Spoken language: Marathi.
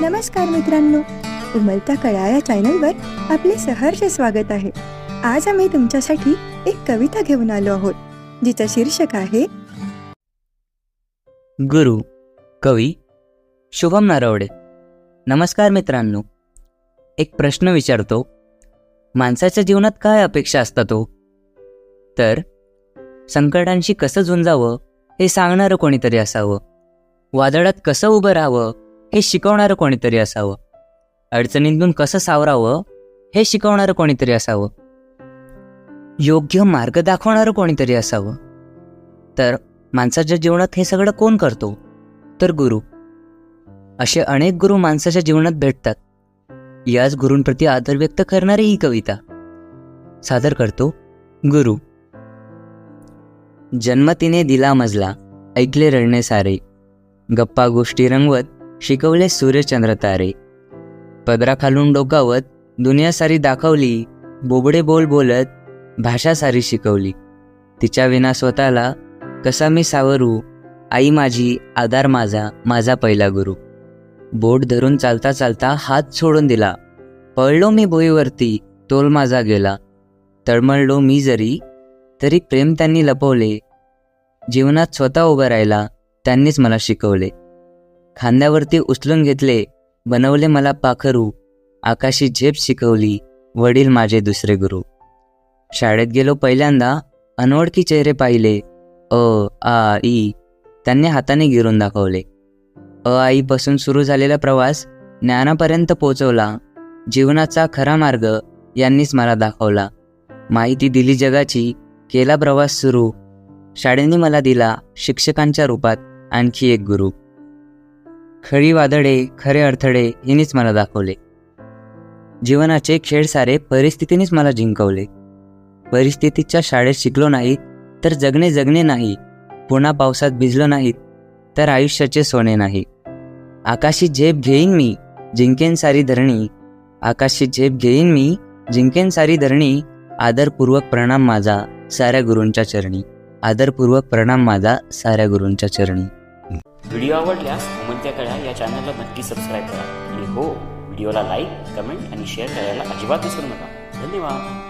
नमस्कार मित्रांनो. उमलता कळा या चॅनलवर आपले सहर्ष स्वागत आहे. आज आम्ही तुमच्यासाठी एक कविता घेऊन आलो आहोत जिचं शीर्षक आहे गुरु कवी शुभम नारवडे. नमस्कार मित्रांनो. एक प्रश्न विचारतो माणसाच्या जीवनात काय अपेक्षा असतात हो? तर संकटांशी कसं झुंजावं हे सांगणारं कोणीतरी असावं? वादळात कसं उभं राहावं हे शिकवणारं कोणीतरी असावं? अडचणींतून कसं सावरावं? हे शिकवणारं कोणीतरी असावं? योग्य मार्ग दाखवणारं कोणीतरी असावं? तर माणसाच्या जीवनात हे सगळं कोण करतो? तर गुरु. असे अनेक गुरु माणसाच्या जीवनात भेटतात. याच गुरूंप्रती आदर व्यक्त करणारी ही कविता. सादर करतो गुरु. जन्म तिने दिला मजला ऐकले रडणे सारे. गप्पा गोष्टी रंगवत शिकवले सूर्यचंद्र तारे. पदरा खालून डोकावत दुनिया सारी दाखवली बोबडे बोल बोलत भाषा सारी शिकवली. तिच्या विना स्वतःला कसा मी सावरू? आई माझी आधार माझा माझा पहिला गुरु. बोट धरून चालता चालता हात सोडून दिला. पळलो मी बोईवरती तोल माझा गेला. तळमळलो मी जरी तरी प्रेम त्यांनी लपवले. जीवनात स्वतः उभं राहायला त्यांनीच मला शिकवले. खांद्यावरती उचलून घेतले. बनवले मला पाखरू. आकाशी झेप शिकवली. वडील माझे दुसरे गुरु. शाळेत गेलो पहिल्यांदा. अनोळखी चेहरे पाहिले. अ आ ई. त्यांनी हाताने गिरून दाखवले. अ आईपासून सुरू झालेला प्रवास ज्ञानापर्यंत पोचवला जीवनाचा खरा मार्ग यांनीच मला दाखवला. माहिती दिली जगाची. केला प्रवास सुरू. शाळेने मला दिला शिक्षकांच्या रूपात आणखी एक गुरु. खळी वादळे खरे अडथळे हिनेच मला दाखवले. जीवनाचे खेळ सारे परिस्थितीनेच मला जिंकवले. परिस्थितीच्या शाळेत शिकलो नाही तर जगणे जगणे नाही. पुन्हा पावसात भिजलो नाहीत तर आयुष्याचे सोने नाही. आकाशी झेप घेईन मी जिंकेन सारी धरणी. आकाशी झेप घेईन मी जिंकेन सारी धरणी. आदरपूर्वक प्रणाम माझा साऱ्या गुरूंच्या चरणी. आदरपूर्वक प्रणाम माझा साऱ्या गुरूंच्या चरणी. व्हिडिओ आवडल्यास उमंत्या कळ्या या चॅनलला नक्की सबस्क्राईब करा. आणि हो व्हिडिओला लाईक कमेंट आणि शेअर करायला अजिबात विसरू नका. धन्यवाद.